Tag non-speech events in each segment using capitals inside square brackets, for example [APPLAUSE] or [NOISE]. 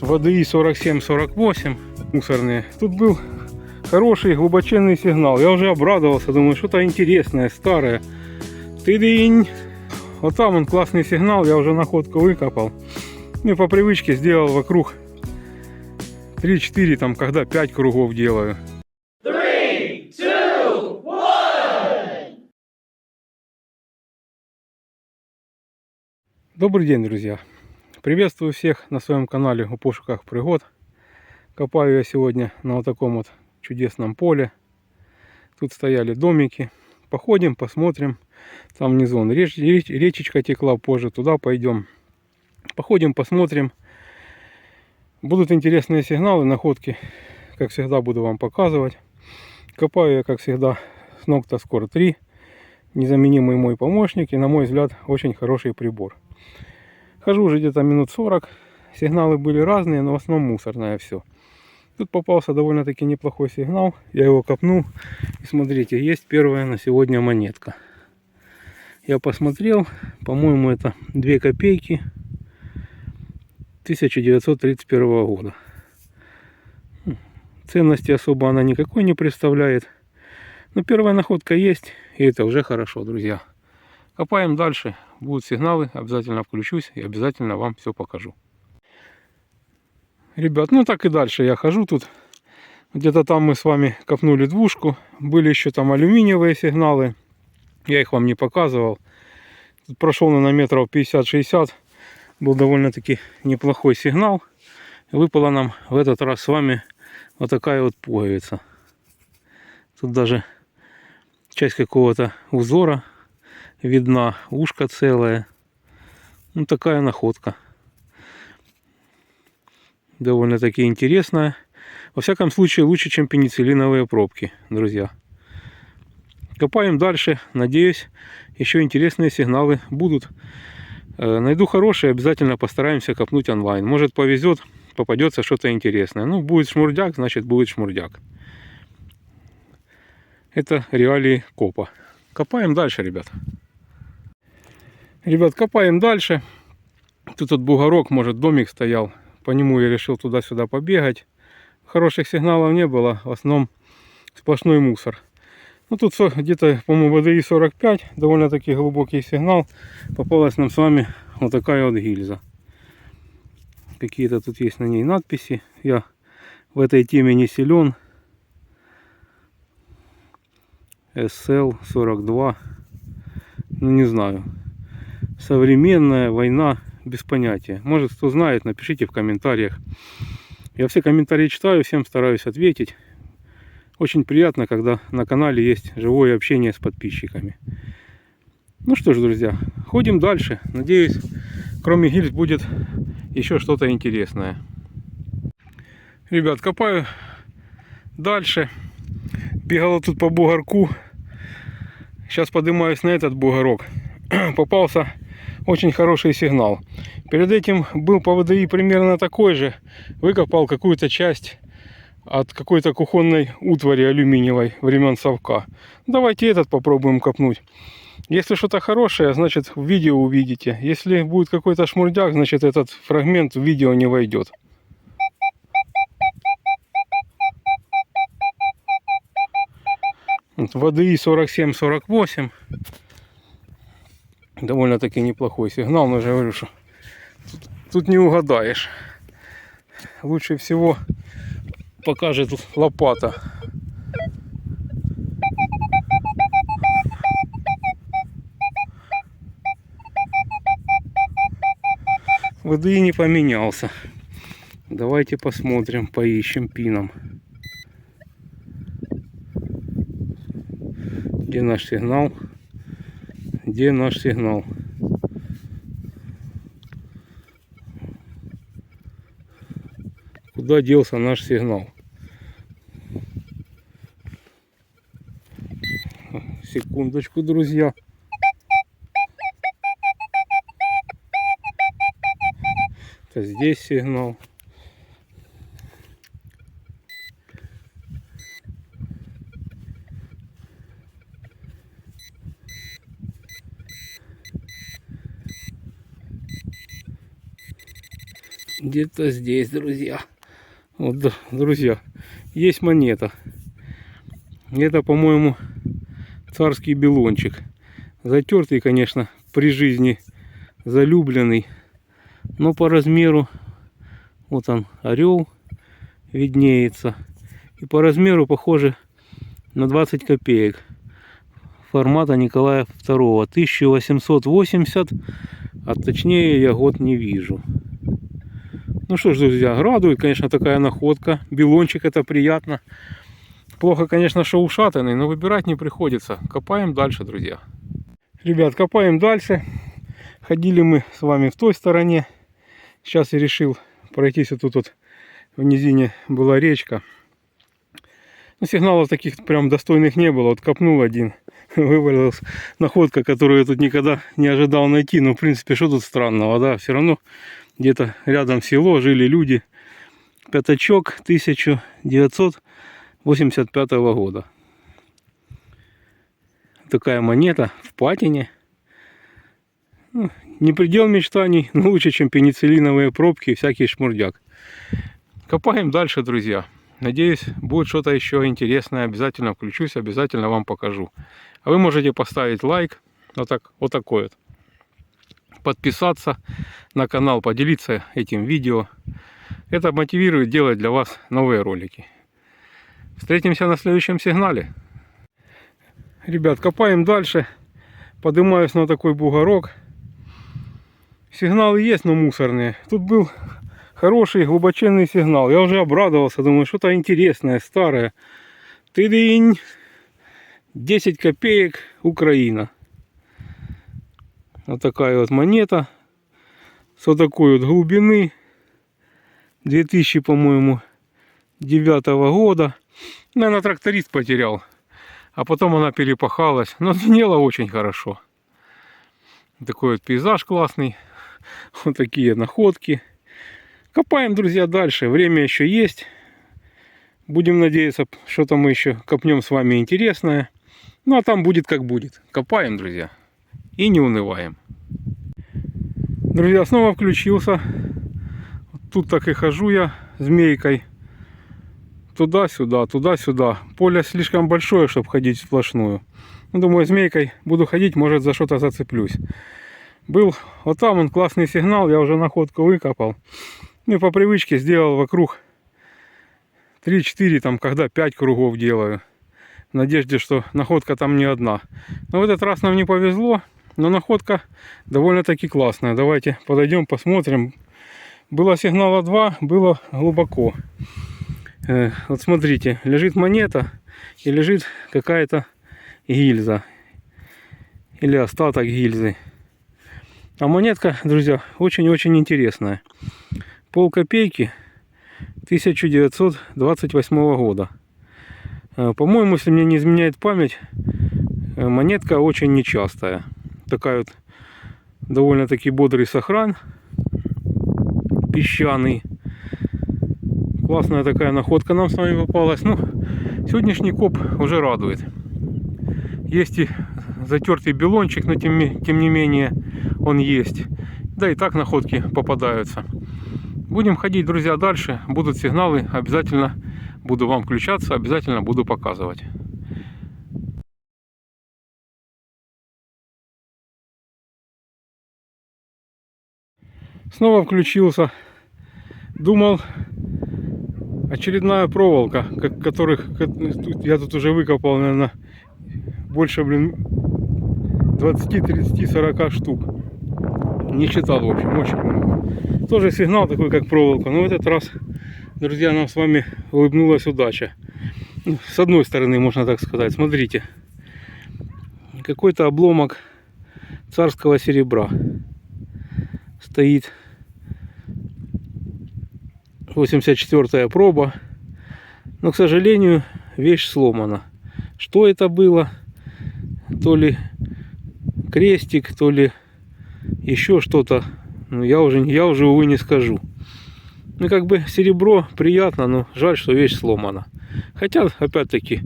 ВДИ 47-48 мусорные. Тут был хороший глубоченный сигнал. Я уже обрадовался, думаю, что-то интересное, старое. Тыдынь. Вот там он классный сигнал, я уже находку выкопал. Ну и по привычке сделал вокруг 3-4, там когда 5 кругов делаю. Добрый день, друзья! Приветствую всех на своем канале о пошуках пригод. Копаю я сегодня на вот таком вот чудесном поле. Тут стояли домики. Походим, посмотрим. Там внизу вон реч- реч- речечка текла позже. Туда пойдем. Походим, посмотрим. Будут интересные сигналы, находки. Как всегда буду вам показывать. Копаю я, как всегда, с Nocta Score 3. Незаменимый мой помощник и, на мой взгляд, очень хороший прибор. Хожу уже где-то минут 40. Сигналы были разные, но в основном мусорное все. Тут попался довольно-таки неплохой сигнал. Я его копнул. И смотрите, есть первая на сегодня монетка. Я посмотрел. По-моему, это 2 копейки 1931 года. Хм, Ценности особо она никакой не представляет. Но первая находка есть. И это уже хорошо, друзья. Копаем дальше. Будут сигналы, обязательно включусь и обязательно вам все покажу. Ребят, ну так и дальше я хожу тут. Где-то там мы с вами копнули двушку. Были еще там алюминиевые сигналы. Я их вам не показывал. Тут прошел на метров 50-60. Был довольно-таки неплохой сигнал. Выпала нам в этот раз с вами вот такая вот пуговица. Тут даже часть какого-то узора видна, ушко целое. Ну, такая находка. Довольно-таки интересная. Во всяком случае, лучше, чем пенициллиновые пробки, друзья. Копаем дальше. Надеюсь, еще интересные сигналы будут. Э, Найду хорошие, обязательно постараемся копнуть онлайн. Может повезет, попадется что-то интересное. Ну, будет шмурдяк, значит будет шмурдяк. Это реалии копа. Копаем дальше, ребят. Ребят, копаем дальше. Тут вот бугорок, может домик стоял. По нему я решил туда-сюда побегать. Хороших сигналов не было. В основном сплошной мусор. Ну тут где-то, по-моему, ВДИ 45. Довольно-таки глубокий сигнал. Попалась нам с вами вот такая вот гильза. Какие-то тут есть на ней надписи. Я в этой теме не силен. SL-42. Ну, не знаю. Современная война без понятия. Может, кто знает, напишите в комментариях. Я все комментарии читаю, всем стараюсь ответить. Очень приятно, когда на канале есть живое общение с подписчиками. Ну что ж, друзья, ходим дальше. Надеюсь, кроме гильз будет еще что-то интересное. Ребят, копаю дальше. Бегала тут по бугорку. Сейчас поднимаюсь на этот бугорок. [CLEARS THROAT] Попался очень хороший сигнал. Перед этим был по ВДИ примерно такой же. Выкопал какую-то часть от какой-то кухонной утвари алюминиевой времен совка. Давайте этот попробуем копнуть. Если что-то хорошее, значит в видео увидите. Если будет какой-то шмурдяк, значит этот фрагмент в видео не войдет. Вот ВДИ 47-48. Довольно-таки неплохой сигнал, но я же говорю, что тут, тут не угадаешь. Лучше всего покажет лопата. ВДИ не поменялся. Давайте посмотрим, поищем пином. Где наш сигнал? Где наш сигнал? Куда делся наш сигнал? Секундочку, друзья. Это здесь сигнал. Где-то здесь, друзья. Вот, друзья, есть монета. Это, по-моему, царский белончик. Затертый, конечно, при жизни залюбленный. Но по размеру, вот он, орел виднеется. И по размеру похоже на 20 копеек. Формата Николая II. 1880. А точнее я год не вижу. Ну что ж, друзья, радует, конечно, такая находка. Белончик это приятно. Плохо, конечно, что ушатанный, но выбирать не приходится. Копаем дальше, друзья. Ребят, копаем дальше. Ходили мы с вами в той стороне. Сейчас я решил пройтись вот тут вот в низине была речка. Но сигналов таких прям достойных не было. Вот копнул один, [LAUGHS] вывалилась находка, которую я тут никогда не ожидал найти. Но, в принципе, что тут странного, да? Все равно где-то рядом село жили люди. Пятачок 1985 года. Такая монета в патине. Ну, не предел мечтаний, но лучше, чем пенициллиновые пробки и всякий шмурдяк. Копаем дальше, друзья. Надеюсь, будет что-то еще интересное. Обязательно включусь, обязательно вам покажу. А вы можете поставить лайк. Вот, так, вот такой вот. Подписаться на канал, поделиться этим видео. Это мотивирует делать для вас новые ролики. Встретимся на следующем сигнале. Ребят, копаем дальше. Поднимаюсь на такой бугорок. Сигналы есть, но мусорные. Тут был хороший глубоченный сигнал. Я уже обрадовался, думаю, что-то интересное, старое. Тыдынь! 10 копеек Украина. Вот такая вот монета. С вот такой вот глубины. 2000, по-моему, 9 года. Наверное, тракторист потерял. А потом она перепахалась. Но звенела очень хорошо. Такой вот пейзаж классный. [LAUGHS] Вот такие находки. Копаем, друзья, дальше. Время еще есть. Будем надеяться, что-то мы еще копнем с вами интересное. Ну, а там будет как будет. Копаем, друзья. И не унываем. Друзья, снова включился. Тут так и хожу я змейкой. Туда-сюда, туда-сюда. Поле слишком большое, чтобы ходить сплошную. Ну, думаю, змейкой буду ходить, может за что-то зацеплюсь. Был вот там он классный сигнал, я уже находку выкопал. Ну по привычке сделал вокруг 3-4, там когда 5 кругов делаю. В надежде, что находка там не одна. Но в этот раз нам не повезло, но находка довольно-таки классная. Давайте подойдем, посмотрим. Было сигнала 2, было глубоко. Э, вот смотрите, лежит монета и лежит какая-то гильза. Или остаток гильзы. А монетка, друзья, очень-очень интересная. Пол копейки 1928 года. Э, по-моему, если мне не изменяет память, э, монетка очень нечастая. Такая вот довольно-таки бодрый сохран. Песчаный. Классная такая находка нам с вами попалась. Ну, сегодняшний коп уже радует. Есть и затертый белончик, но тем, тем не менее он есть. Да и так находки попадаются. Будем ходить, друзья, дальше. Будут сигналы, обязательно буду вам включаться, обязательно буду показывать. Снова включился. Думал, очередная проволока, которых я тут уже выкопал, наверное, больше, блин, 20, 30, 40 штук не читал, в общем, очень много. Тоже сигнал такой, как проволока. Но в этот раз, друзья, нам с вами улыбнулась удача. С одной стороны, можно так сказать. Смотрите. Какой-то обломок царского серебра. Стоит 84 проба. Но, к сожалению, вещь сломана. Что это было? То ли крестик, то ли еще что-то, ну я уже, я уже, увы, не скажу. Ну, как бы серебро приятно, но жаль, что вещь сломана. Хотя, опять-таки,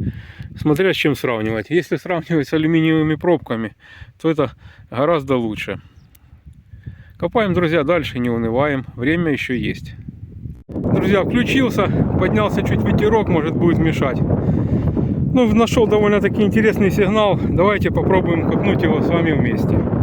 смотря с чем сравнивать. Если сравнивать с алюминиевыми пробками, то это гораздо лучше. Копаем, друзья, дальше, не унываем. Время еще есть. Друзья, включился, поднялся чуть ветерок, может будет мешать. Ну, нашел довольно-таки интересный сигнал. Давайте попробуем копнуть его с вами вместе.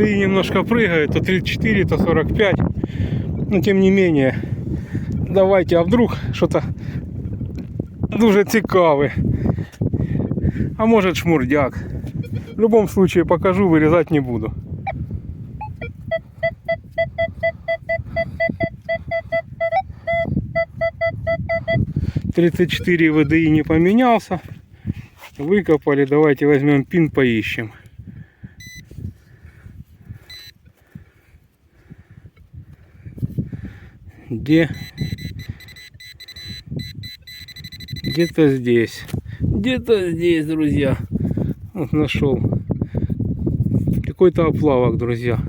Воды немножко прыгает, то 34, то 45. Но тем не менее, давайте, а вдруг что-то дуже цікаве. А может шмурдяк. В любом случае покажу, вырезать не буду. Тридцать четыре ВДИ не поменялся. Выкопали. Давайте возьмем пин, поищем. Где? Где-то здесь. Где-то здесь, друзья. Вот нашел. Какой-то оплавок, друзья.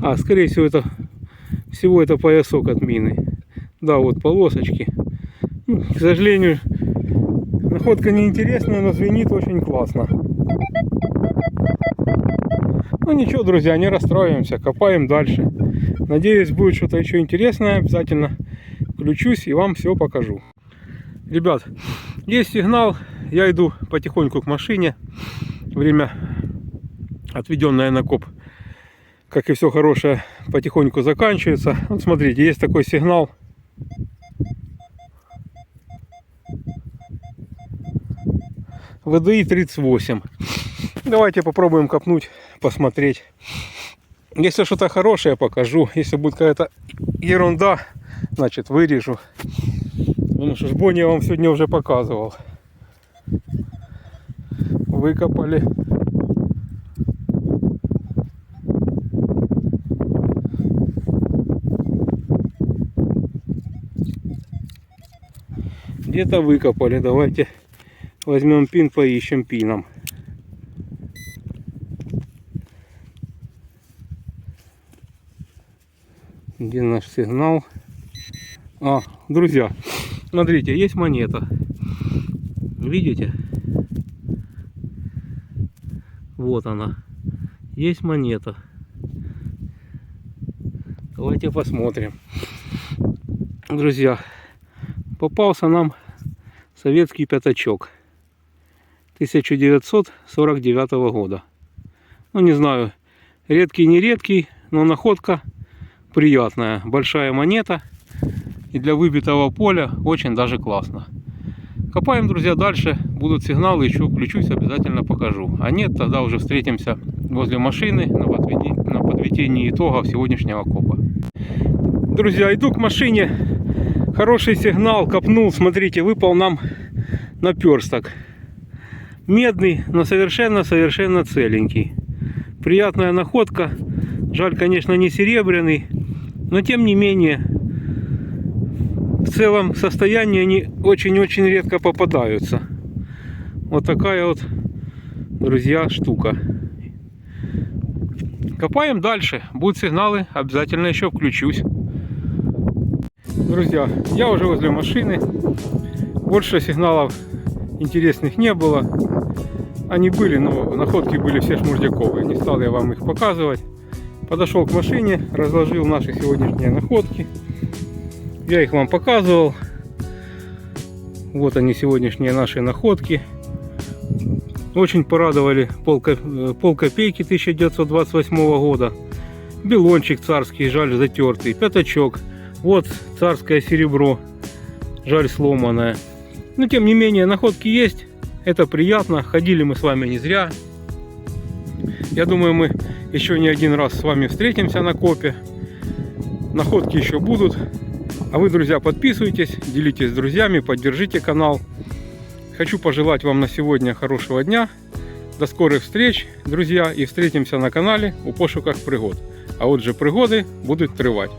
А, скорее всего, это всего это поясок от мины. Да, вот полосочки. Ну, к сожалению, находка неинтересная, но звенит очень классно. Ну ничего, друзья, не расстраиваемся, копаем дальше. Надеюсь, будет что-то еще интересное. Обязательно включусь и вам все покажу. Ребят, есть сигнал. Я иду потихоньку к машине. Время отведенное на коп, как и все хорошее, потихоньку заканчивается. Вот смотрите, есть такой сигнал. ВДИ 38. Давайте попробуем копнуть, посмотреть. Если что-то хорошее, покажу. Если будет какая-то ерунда, значит вырежу. Ну что ж, Бонни я вам сегодня уже показывал. Выкопали. Где-то выкопали. Давайте возьмем пин, поищем пином. Где наш сигнал? А, друзья, смотрите, есть монета. Видите? Вот она. Есть монета. Давайте посмотрим. Друзья, попался нам советский пятачок 1949 года. Ну, не знаю, редкий, не редкий, но находка приятная. Большая монета. И для выбитого поля очень даже классно. Копаем, друзья, дальше. Будут сигналы, еще включусь, обязательно покажу. А нет, тогда уже встретимся возле машины на, подведении, на подведении итогов сегодняшнего копа. Друзья, иду к машине. Хороший сигнал, копнул. Смотрите, выпал нам наперсток. Медный, но совершенно-совершенно целенький. Приятная находка. Жаль, конечно, не серебряный. Но тем не менее, в целом состоянии они очень-очень редко попадаются. Вот такая вот, друзья, штука. Копаем дальше. Будут сигналы, обязательно еще включусь. Друзья, я уже возле машины. Больше сигналов интересных не было. Они были, но находки были все шмурдяковые. Не стал я вам их показывать. Подошел к машине, разложил наши сегодняшние находки. Я их вам показывал. Вот они сегодняшние наши находки. Очень порадовали пол, пол копейки 1928 года. Белончик царский, жаль затертый. Пятачок. Вот царское серебро. Жаль сломанное. Но тем не менее находки есть. Это приятно. Ходили мы с вами не зря. Я думаю, мы еще не один раз с вами встретимся на копе. Находки еще будут. А вы, друзья, подписывайтесь, делитесь с друзьями, поддержите канал. Хочу пожелать вам на сегодня хорошего дня. До скорых встреч, друзья, и встретимся на канале у пошуках пригод. А отже, пригоди будуть тривати.